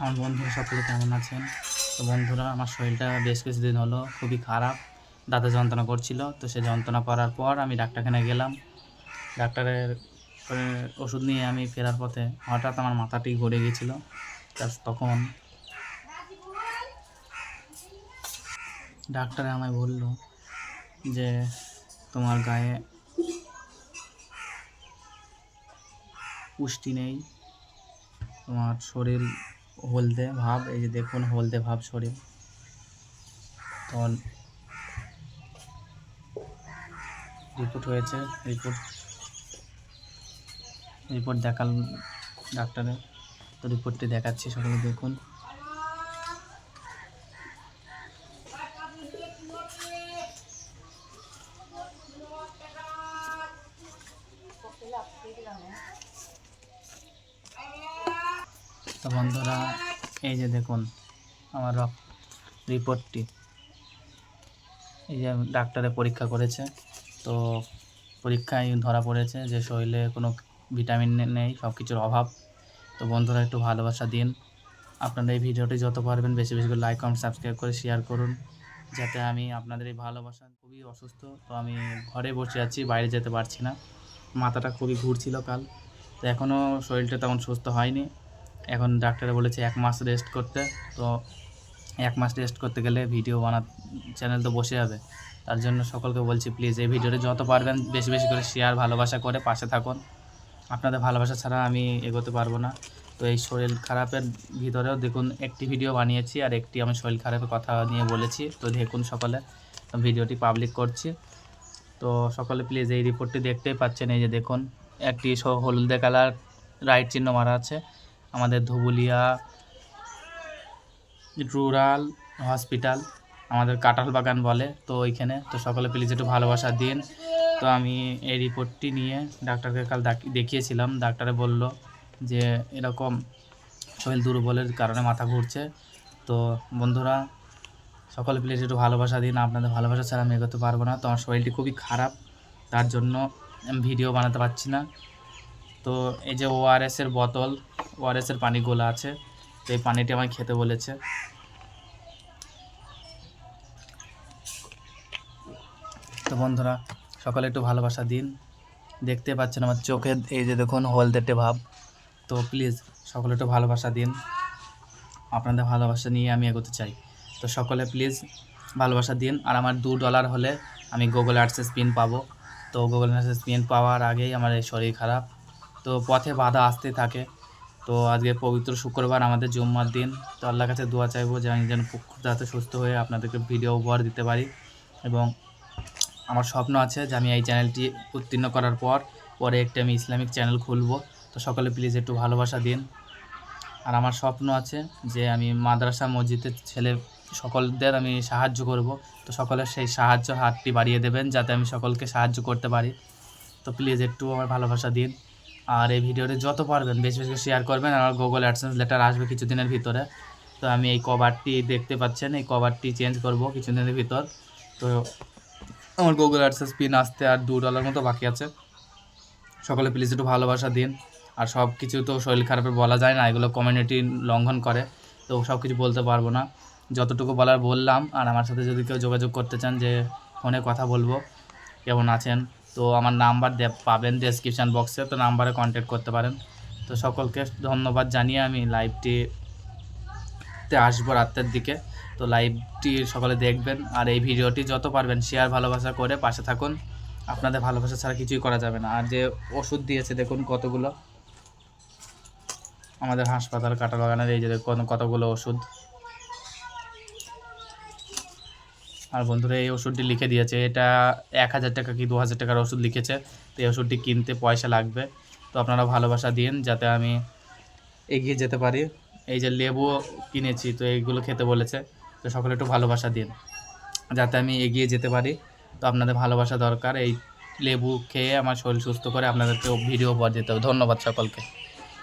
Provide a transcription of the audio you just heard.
আমার বন্ধুরা সকলে কেমন আছেন? তো বন্ধুরা, আমার শরীরটা বেশ কিছুদিন হলো খুবই খারাপ। দাঁতে যন্ত্রণা করছিল, তো সে যন্ত্রণা করার পর আমি ডাক্তারখানায় গেলাম। ডাক্তারের ওষুধ নিয়ে আমি ফেরার পথে হঠাৎ আমার মাথাটি ঘুরে গেছিল। তা- তখন ডাক্তারে আমায় বলল যে, তোমার গায়ে পুষ্টি নেই, তোমার শরীর হলদে ভাব, এই যে দেখুন হলদে ভাব শরীর তখন রিপোর্ট হয়েছে, রিপোর্ট। রিপোর্ট দেখাল ডাক্তারের। তো রিপোর্টটি দেখাচ্ছি, সকলে দেখুন। তো বন্ধুরা, এই যে দেখুন আমার রিপোর্টটি। এই যে ডাক্তারে পরীক্ষা করেছে, তো পরীক্ষায় ধরা পড়েছে যে শরীরে কোনো ভিটামিন নেই সব কিছুর অভাব। তো বন্ধুরা, একটু ভালোবাসা দিন। আপনারা এই ভিডিওটি যত পারবেন বেশি বেশি করে লাইক কমেন্ট সাবস্ক্রাইব করে শেয়ার করুন, যাতে আমি আপনাদের এই ভালোবাসা খুবই অসুস্থ। তো আমি ঘরে বসে আছি, বাইরে যেতে পারছি না। মাথাটা খুবই ঘুরছিল কাল। তো এখনও শরীরটা তেমন সুস্থ হয়নি। এখন ডাক্তারে বলেছে এক মাস রেস্ট করতে। তো এক মাস রেস্ট করতে গেলে ভিডিও বানা চ্যানেল তো বসে যাবে। তার জন্য সকলকে বলছি প্লিজ এই ভিডিওটি যত পারবেন, বেশি বেশি করে শেয়ার ভালোবাসা করে পাশে থাকুন। আপনাদের ভালোবাসা ছাড়া আমি এগোতে পারব না। তো এই শরীর খারাপের ভিতরেও দেখুন, একটি ভিডিও বানিয়েছি আর একটি আমি শরীর খারাপের কথা নিয়ে বলেছি। তো দেখুন সকলে ভিডিওটি পাবলিক করছি। তো সকলে প্লিজ এই রিপোর্টটি দেখতেই পাচ্ছেন। এই যে দেখুন, একটি হলদে কালার রাইট চিহ্ন মারা আছে। আমাদের ধুবুলিয়া রুরাল হসপিটাল আমাদের কাঁঠাল বাগান বলে, তো ওইখানে। তো সকলে প্লিজ একটু ভালোবাসা দিন। তো আমি এই রিপোর্টটি নিয়ে ডাক্তারকে কাল দেখিয়েছিলাম। ডাক্তারে বলল যে এরকম শরীর দুর্বলের কারণে মাথা ঘুরছে। তো বন্ধুরা, সকলে প্লিজ একটু ভালোবাসা দিন। আপনাদের ভালোবাসা ছাড়া আমি এগোতে পারব না। তো আমার শরীরটি খুবই খারাপ। তার জন্য ভিডিও বানাতে পারছি না। তো এই যে ওআরএসের বোতল ওআরএসের পানিগুলো আছে এই পানিটি আমায় খেতে বলেছে। তো বন্ধুরা, সকালে একটু ভালোবাসা দিন। দেখতে পাচ্ছেন আমার চোখে এই যে দেখুন, হলদেটে ভাব। তো প্লিজ, সকলে একটু ভালোবাসা দিন। আপনাদের ভালোবাসা নিয়ে আমি এগোতে চাই। তো সকলে প্লিজ, ভালোবাসা দিন। আর আমার দু ডলার হলে আমি গুগল আর্টসে স্পিন পাবো। তো গুগল আর্টসে স্পিন পাওয়ার আগেই আমার এই শরীর খারাপ। তো পথে বাধা আসতে থাকে। তো আজকে পবিত্র শুক্রবার, আমাদের জুম্মার দিন। তো আল্লাহর কাছে দোয়া চাইব যে আমি যেন যাতে সুস্থ হয়ে আপনাদেরকে ভিডিও উপহার দিতে পারি। এবং আমার স্বপ্ন আছে যে আমি এই চ্যানেলটি উত্তীর্ণ করার পর পরে একটি আমি ইসলামিক চ্যানেল খুলবো। তো সকলে প্লিজ একটু ভালোবাসা দিন। আর আমার স্বপ্ন আছে যে আমি মাদ্রাসা মসজিদের ছেলে সকলদের আমি সাহায্য করব। তো সকলের সেই সাহায্য হাতটি বাড়িয়ে দেবেন যাতে আমি সকলকে সাহায্য করতে পারি। তো প্লিজ একটু আমার ভালোবাসা দিন। আর এই ভিডিওটি যত পারবেন, বেশি বেশি শেয়ার করবেন আমার গুগল অ্যাডসেন্স লেটার আসবে কিছুদিনের ভিতরে। তো আমি এই কভারটি দেখতে পাচ্ছেন, এই কভারটি চেঞ্জ করব কিছুদিনের ভিতর। তো আমার গুগল অ্যাডসেন্স পিন আসতে আর দু ডলার মতো বাকি আছে। সকলে প্লিজ একটু ভালোবাসা দিন। আর সব কিছু তো শরীর খারাপের বলা যায় না, এগুলো কমিউনিটি লঙ্ঘন করে। তো সব কিছু বলতে পারব না। যতটুকু বলার বললাম, আর আমার সাথে যদি কেউ যোগাযোগ করতে চান যে ফোনে কথা বলব, কেমন আছেন? তো আমার নাম্বার পাবেন ডেসক্রিপশান বক্সে তো নাম্বারে কন্ট্যাক্ট করতে পারেন। তো সকলকে ধন্যবাদ জানিয়ে আমি লাইভটিতে আসব রাতের দিকে। তো লাইভটি সকলে দেখবেন আর এই ভিডিওটি যত পারবেন শেয়ার ভালোবাসা করে পাশে থাকুন। আপনাদের ভালোবাসা ছাড়া কিছুই করা যাবে না। আর যে ওষুধ দিয়েছে, দেখুন কতগুলো। আমাদের হাসপাতাল কাটা বাগানের এই যে কতগুলো ওষুধ। আর বন্ধুরা, এই ওষুধটি লিখে দিয়েছে। এটা এক হাজার টাকা কি দু হাজার টাকার ওষুধ লিখেছে। তো এই ওষুধটি কিনতে পয়সা লাগবে। তো আপনারা ভালোবাসা দিন যাতে আমি এগিয়ে যেতে পারি। এই যে লেবু কিনেছি, তো এইগুলো খেতে বলেছে। তো সকলে একটু ভালোবাসা দিন যাতে আমি এগিয়ে যেতে পারি। তো আপনাদের ভালোবাসা দরকার। এই লেবু খেয়ে আমার শরীর সুস্থ করে আপনাদেরকে ভিডিও উপহার দিতে হবে ধন্যবাদ সকলকে।